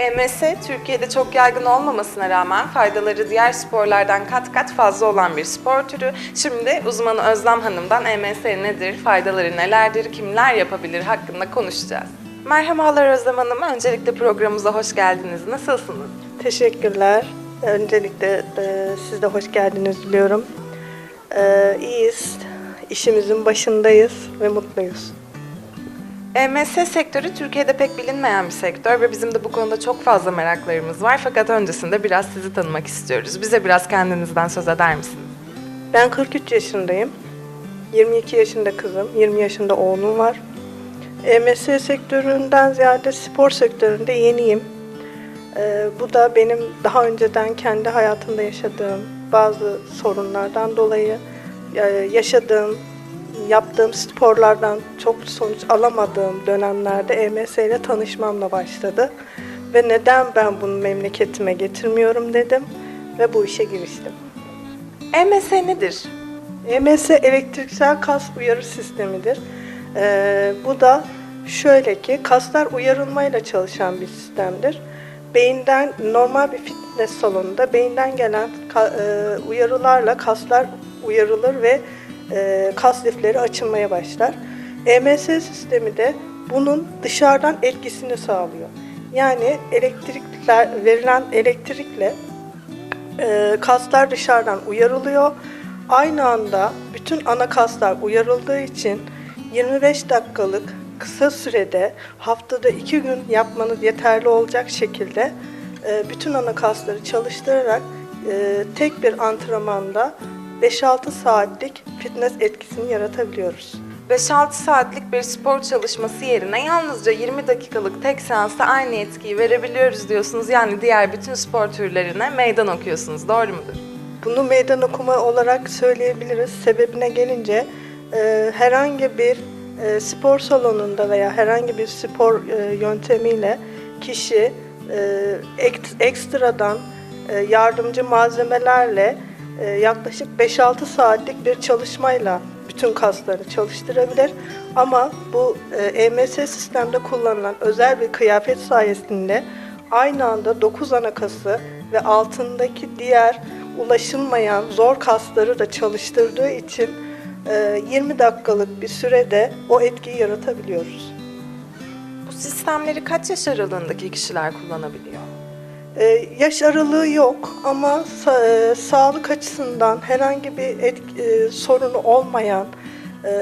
EMS Türkiye'de çok yaygın olmamasına rağmen faydaları diğer sporlardan kat kat fazla olan bir spor türü. Şimdi uzmanı Özlem Hanım'dan EMS nedir, faydaları nelerdir, kimler yapabilir hakkında konuşacağız. Merhabalar Özlem Hanım. Öncelikle programımıza hoş geldiniz. Nasılsınız? Teşekkürler. Öncelikle e, siz de hoş geldiniz diliyorum. E, iyiyiz. İşimizin başındayız ve mutluyuz. EMS sektörü Türkiye'de pek bilinmeyen bir sektör ve bizim de bu konuda çok fazla meraklarımız var. Fakat öncesinde biraz sizi tanımak istiyoruz. Bize biraz kendinizden söz eder misiniz? Ben 43 yaşındayım. 22 yaşında kızım, 20 yaşında oğlum var. EMS sektöründen ziyade spor sektöründe yeniyim. E, bu da benim daha önceden kendi hayatımda yaşadığım bazı sorunlardan dolayı e, yaşadığım, yaptığım sporlardan çok sonuç alamadığım dönemlerde EMS ile tanışmamla başladı. Ve neden ben bunu memleketime getirmiyorum dedim ve bu işe giriştim. EMS nedir? EMS elektriksel kas uyarı sistemidir. Ee, bu da şöyle ki kaslar uyarılmayla çalışan bir sistemdir. Beyinden normal bir fitness salonunda beyinden gelen e, uyarılarla kaslar uyarılır ve e, kas lifleri açılmaya başlar. EMS sistemi de bunun dışarıdan etkisini sağlıyor. Yani elektrikler verilen elektrikle e, kaslar dışarıdan uyarılıyor. Aynı anda bütün ana kaslar uyarıldığı için 25 dakikalık kısa sürede haftada 2 gün yapmanız yeterli olacak şekilde e, bütün ana kasları çalıştırarak e, tek bir antrenmanda 5-6 saatlik fitness etkisini yaratabiliyoruz. 5-6 saatlik bir spor çalışması yerine yalnızca 20 dakikalık tek seansta aynı etkiyi verebiliyoruz diyorsunuz. Yani diğer bütün spor türlerine meydan okuyorsunuz. Doğru mudur? Bunu meydan okuma olarak söyleyebiliriz. Sebebine gelince e, herhangi bir e, spor salonunda veya herhangi bir spor e, yöntemiyle kişi e, ek- ekstradan e, yardımcı malzemelerle yaklaşık 5-6 saatlik bir çalışmayla bütün kasları çalıştırabilir. Ama bu e, EMS sistemde kullanılan özel bir kıyafet sayesinde aynı anda 9 ana kası ve altındaki diğer ulaşılmayan zor kasları da çalıştırdığı için e, 20 dakikalık bir sürede o etkiyi yaratabiliyoruz. Bu sistemleri kaç yaş aralığındaki kişiler kullanabiliyor? E, yaş aralığı yok ama sa- e, sağlık açısından herhangi bir etki- e, sorunu olmayan e,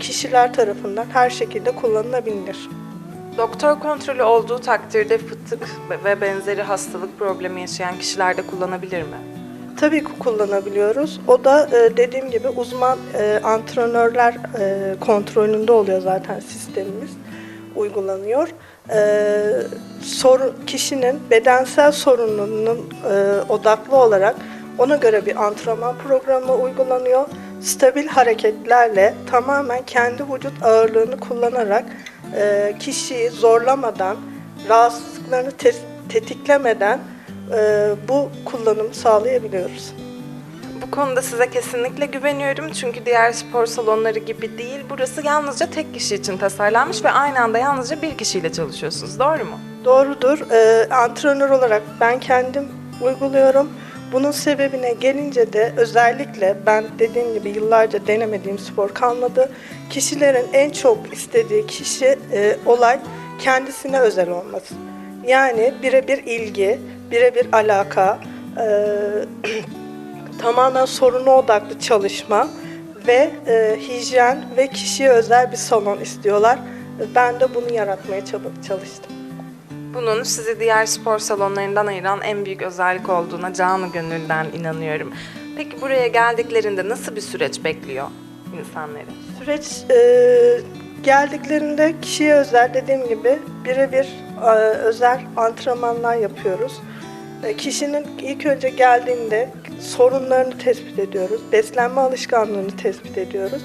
kişiler tarafından her şekilde kullanılabilir. Doktor kontrolü olduğu takdirde fıtık ve benzeri hastalık problemi yaşayan kişiler de kullanabilir mi? Tabii ki kullanabiliyoruz. O da e, dediğim gibi uzman e, antrenörler e, kontrolünde oluyor zaten sistemimiz uygulanıyor. E, soru kişinin bedensel sorununun e, odaklı olarak ona göre bir antrenman programı uygulanıyor. Stabil hareketlerle tamamen kendi vücut ağırlığını kullanarak e, kişiyi zorlamadan, rahatsızlıklarını te- tetiklemeden e, bu kullanımı sağlayabiliyoruz. Konuda size kesinlikle güveniyorum çünkü diğer spor salonları gibi değil. Burası yalnızca tek kişi için tasarlanmış ve aynı anda yalnızca bir kişiyle çalışıyorsunuz. Doğru mu? Doğrudur. E, antrenör olarak ben kendim uyguluyorum. Bunun sebebine gelince de özellikle ben dediğim gibi yıllarca denemediğim spor kalmadı. Kişilerin en çok istediği kişi e, olay kendisine özel olması. Yani birebir ilgi, birebir alaka, e, tamamen soruna odaklı çalışma ve e, hijyen ve kişiye özel bir salon istiyorlar. Ben de bunu yaratmaya çalıştım. Bunun sizi diğer spor salonlarından ayıran en büyük özellik olduğuna canı gönülden inanıyorum. Peki buraya geldiklerinde nasıl bir süreç bekliyor insanları? Süreç e, geldiklerinde kişiye özel dediğim gibi birebir e, özel antrenmanlar yapıyoruz. E, kişinin ilk önce geldiğinde sorunlarını tespit ediyoruz. Beslenme alışkanlığını tespit ediyoruz.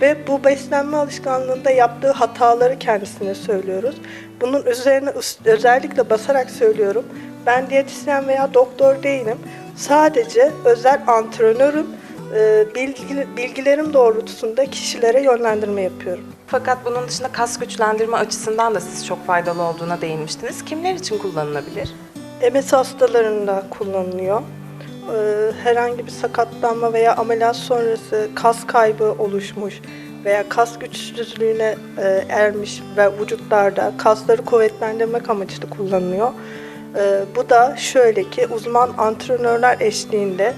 Ve bu beslenme alışkanlığında yaptığı hataları kendisine söylüyoruz. Bunun üzerine özellikle basarak söylüyorum. Ben diyetisyen veya doktor değilim. Sadece özel antrenörüm. E, bilgi- bilgilerim doğrultusunda kişilere yönlendirme yapıyorum. Fakat bunun dışında kas güçlendirme açısından da siz çok faydalı olduğuna değinmiştiniz. Kimler için kullanılabilir? MS hastalarında kullanılıyor. Ee, herhangi bir sakatlanma veya ameliyat sonrası kas kaybı oluşmuş veya kas güçsüzlüğüne e, ermiş ve vücutlarda kasları kuvvetlendirmek amaçlı kullanılıyor. Ee, bu da şöyle ki uzman antrenörler eşliğinde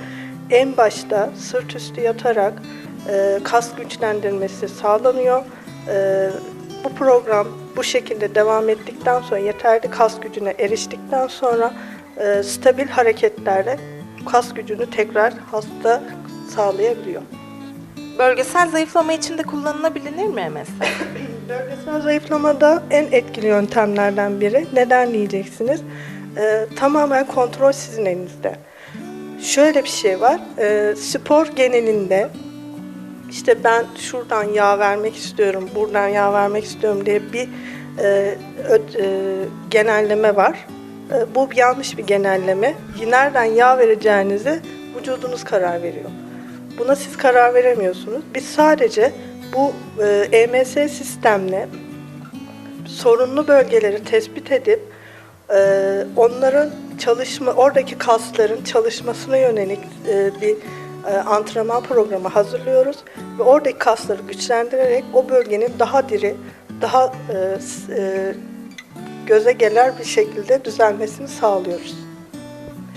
en başta sırt üstü yatarak e, kas güçlendirmesi sağlanıyor. Ee, bu program bu şekilde devam ettikten sonra yeterli kas gücüne eriştikten sonra e, stabil hareketlerle kas gücünü tekrar hasta sağlayabiliyor. Bölgesel zayıflama için de kullanılabilir mi MS? Bölgesel zayıflamada en etkili yöntemlerden biri. Neden diyeceksiniz? Ee, tamamen kontrol sizin elinizde. Şöyle bir şey var. Ee, spor genelinde işte ben şuradan yağ vermek istiyorum, buradan yağ vermek istiyorum diye bir e, ö- e, genelleme var. E, bu yanlış bir genelleme. Nereden yağ vereceğinizi vücudunuz karar veriyor. Buna siz karar veremiyorsunuz. Biz sadece bu e, EMS sistemle sorunlu bölgeleri tespit edip e, onların çalışma, oradaki kasların çalışmasına yönelik e, bir antrenman programı hazırlıyoruz ve oradaki kasları güçlendirerek o bölgenin daha diri, daha e, e, göze gelir bir şekilde düzelmesini sağlıyoruz.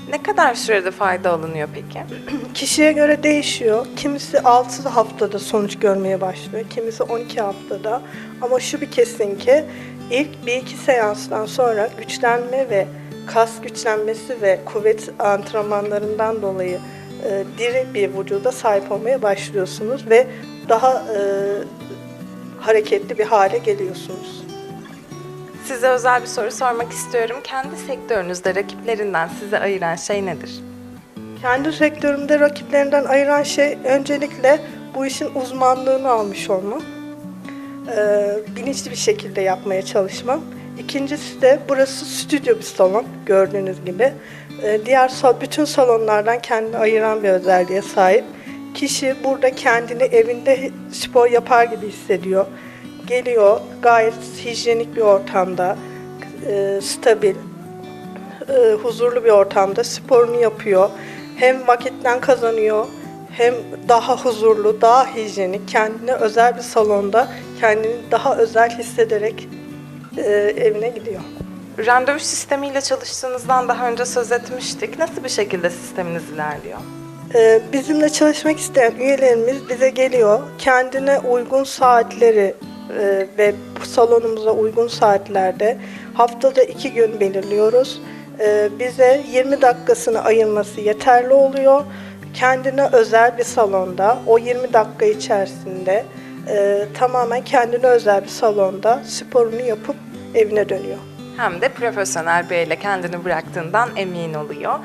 Ne kadar sürede fayda alınıyor peki? Kişiye göre değişiyor. Kimisi 6 haftada sonuç görmeye başlıyor. Kimisi 12 haftada. Ama şu bir kesin ki ilk bir iki seanstan sonra güçlenme ve kas güçlenmesi ve kuvvet antrenmanlarından dolayı e, diri bir vücuda sahip olmaya başlıyorsunuz ve daha e, hareketli bir hale geliyorsunuz. Size özel bir soru sormak istiyorum. Kendi sektörünüzde rakiplerinden sizi ayıran şey nedir? Kendi sektörümde rakiplerinden ayıran şey öncelikle bu işin uzmanlığını almış olmam. Ee, bilinçli bir şekilde yapmaya çalışmam. İkincisi de burası stüdyo bir salon gördüğünüz gibi. Ee, diğer bütün salonlardan kendini ayıran bir özelliğe sahip. Kişi burada kendini evinde spor yapar gibi hissediyor. Geliyor gayet hijyenik bir ortamda, e, stabil, e, huzurlu bir ortamda sporunu yapıyor. Hem vakitten kazanıyor hem daha huzurlu, daha hijyenik, kendine özel bir salonda kendini daha özel hissederek e, evine gidiyor. Randevu sistemiyle çalıştığınızdan daha önce söz etmiştik. Nasıl bir şekilde sisteminiz ilerliyor? Ee, Bizimle çalışmak isteyen üyelerimiz bize geliyor. Kendine uygun saatleri e, ve salonumuza uygun saatlerde haftada iki gün belirliyoruz. Ee, Bize 20 dakikasını ayırması yeterli oluyor. Kendine özel bir salonda o 20 dakika içerisinde e, tamamen kendine özel bir salonda sporunu yapıp evine dönüyor. Hem de profesyonel bir elle kendini bıraktığından emin oluyor.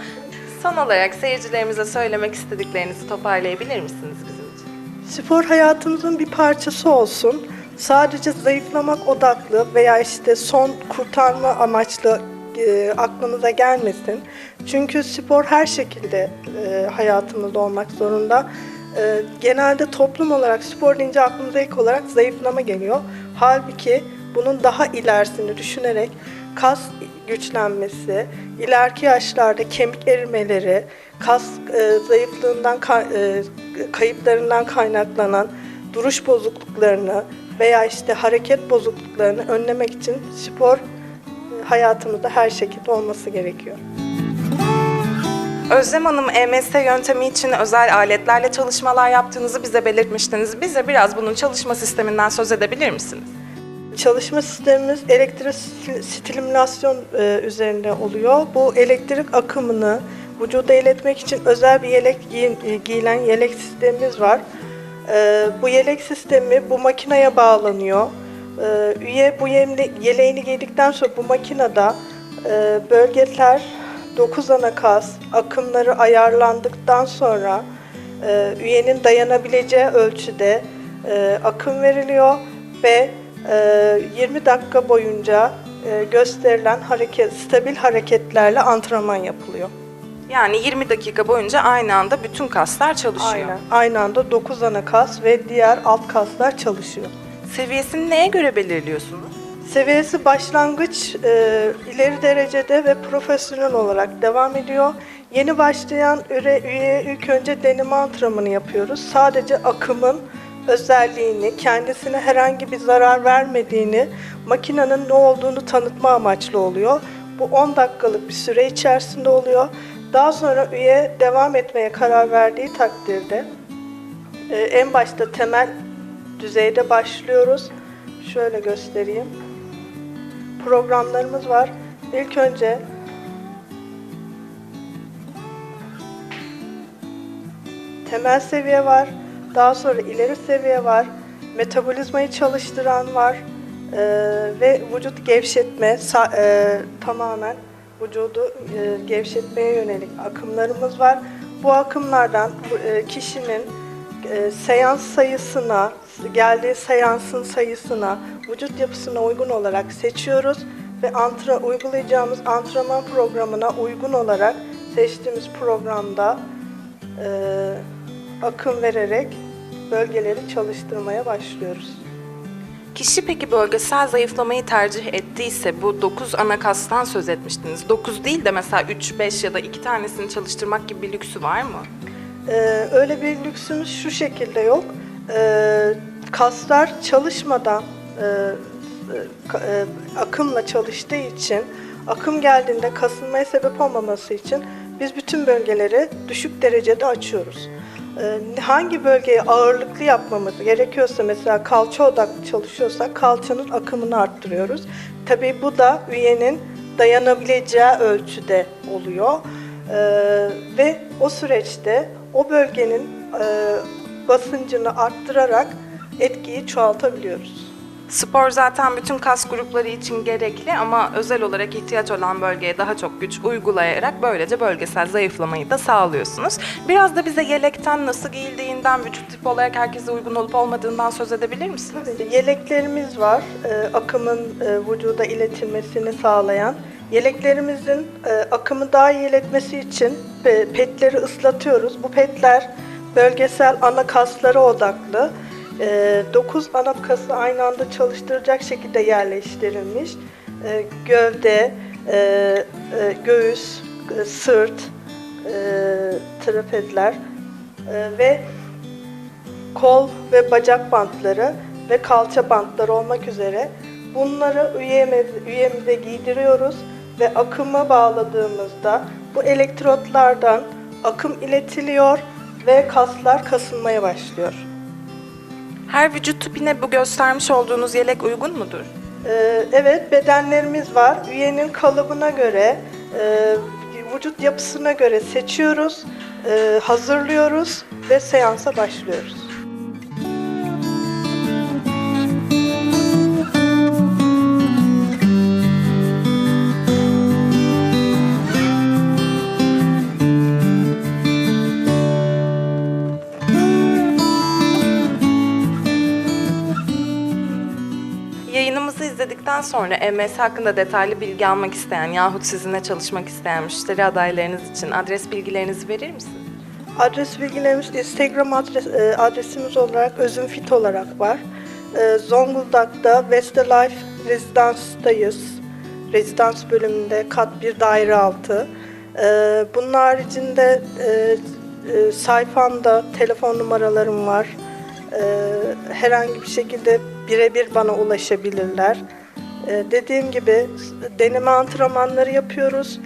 Son olarak seyircilerimize söylemek istediklerinizi toparlayabilir misiniz bizim için? Spor hayatımızın bir parçası olsun. Sadece zayıflamak odaklı veya işte son kurtarma amaçlı e, aklınıza gelmesin. Çünkü spor her şekilde e, hayatımızda olmak zorunda. E, genelde toplum olarak spor deyince aklımıza ilk olarak zayıflama geliyor. Halbuki bunun daha ilerisini düşünerek kas güçlenmesi, ileriki yaşlarda kemik erimeleri, kas e, zayıflığından ka- e, kayıplarından kaynaklanan duruş bozukluklarını veya işte hareket bozukluklarını önlemek için spor e, hayatımızda her şekilde olması gerekiyor. Özlem Hanım EMS yöntemi için özel aletlerle çalışmalar yaptığınızı bize belirtmiştiniz. Bize biraz bunun çalışma sisteminden söz edebilir misiniz? Çalışma sistemimiz elektrik stimülasyon e, üzerinde oluyor. Bu elektrik akımını vücuda iletmek için özel bir yelek giyin- e, giyilen yelek sistemimiz var. E, bu yelek sistemi bu makineye bağlanıyor. E, üye bu yeleğini giydikten sonra bu makinede e, bölgeler 9 ana kas akımları ayarlandıktan sonra e, üyenin dayanabileceği ölçüde e, akım veriliyor ve 20 dakika boyunca e, gösterilen hareket stabil hareketlerle antrenman yapılıyor. Yani 20 dakika boyunca aynı anda bütün kaslar çalışıyor. Aynen. Aynı anda 9 ana kas ve diğer alt kaslar çalışıyor. Seviyesini neye göre belirliyorsunuz? Seviyesi başlangıç, e, ileri derecede ve profesyonel olarak devam ediyor. Yeni başlayan üre, üyeye ilk önce deneme antrenmanı yapıyoruz. Sadece akımın özelliğini, kendisine herhangi bir zarar vermediğini, makinenin ne olduğunu tanıtma amaçlı oluyor. Bu 10 dakikalık bir süre içerisinde oluyor. Daha sonra üye devam etmeye karar verdiği takdirde e, en başta temel düzeyde başlıyoruz. Şöyle göstereyim programlarımız var. İlk önce temel seviye var. Daha sonra ileri seviye var. Metabolizmayı çalıştıran var. Ee, ve vücut gevşetme sa- e, tamamen vücudu e, gevşetmeye yönelik akımlarımız var. Bu akımlardan e, kişinin e, seans sayısına, geldiği seansın sayısına, vücut yapısına uygun olarak seçiyoruz ve antra, uygulayacağımız antrenman programına uygun olarak seçtiğimiz programda e, akım vererek bölgeleri çalıştırmaya başlıyoruz. Kişi peki bölgesel zayıflamayı tercih ettiyse bu 9 ana kastan söz etmiştiniz. 9 değil de mesela 3, 5 ya da 2 tanesini çalıştırmak gibi bir lüksü var mı? Ee, öyle bir lüksümüz şu şekilde yok. Ee, kaslar çalışmadan e, e, e, akımla çalıştığı için akım geldiğinde kasılmaya sebep olmaması için biz bütün bölgeleri düşük derecede açıyoruz. Ee, hangi bölgeye ağırlıklı yapmamız gerekiyorsa mesela kalça odaklı çalışıyorsak kalçanın akımını arttırıyoruz. Tabii bu da üyenin dayanabileceği ölçüde oluyor. Ee, ve o süreçte o bölgenin e, basıncını arttırarak etkiyi çoğaltabiliyoruz. Spor zaten bütün kas grupları için gerekli ama özel olarak ihtiyaç olan bölgeye daha çok güç uygulayarak böylece bölgesel zayıflamayı da sağlıyorsunuz. Biraz da bize yelekten nasıl giyildiğinden, vücut tipi olarak herkese uygun olup olmadığından söz edebilir misiniz? Yeleklerimiz var, e, akımın e, vücuda iletilmesini sağlayan. Yeleklerimizin e, akımı daha iyi iletmesi için petleri ıslatıyoruz. Bu petler bölgesel ana kaslara odaklı. 9 ana kası aynı anda çalıştıracak şekilde yerleştirilmiş. E, gövde, e, e, göğüs, e, sırt, trapezler ve kol ve bacak bantları ve kalça bantları olmak üzere bunları üyemize, üyemize giydiriyoruz ve akıma bağladığımızda bu elektrotlardan akım iletiliyor ve kaslar kasılmaya başlıyor. Her vücut tipine bu göstermiş olduğunuz yelek uygun mudur? Ee, evet bedenlerimiz var. Üyenin kalıbına göre, e, vücut yapısına göre seçiyoruz, e, hazırlıyoruz ve seansa başlıyoruz. Sonra EMS hakkında detaylı bilgi almak isteyen yahut sizinle çalışmak isteyen müşteri adaylarınız için adres bilgilerinizi verir misiniz? Adres bilgilerimiz Instagram adres, e, adresimiz olarak Özünfit olarak var. E, Zonguldak'ta Westlife Rezidans'tayız. Rezidans bölümünde kat bir daire altı. E, bunun haricinde e, e, sayfamda telefon numaralarım var. E, herhangi bir şekilde birebir bana ulaşabilirler. E, dediğim gibi deneme antrenmanları yapıyoruz.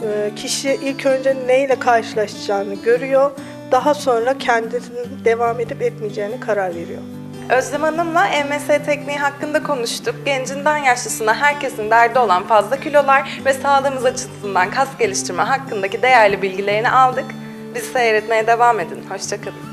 E, kişi ilk önce neyle karşılaşacağını görüyor. Daha sonra kendisinin devam edip etmeyeceğini karar veriyor. Özlem Hanım'la EMS tekniği hakkında konuştuk. Gencinden yaşlısına herkesin derdi olan fazla kilolar ve sağlığımız açısından kas geliştirme hakkındaki değerli bilgilerini aldık. Bizi seyretmeye devam edin. Hoşçakalın.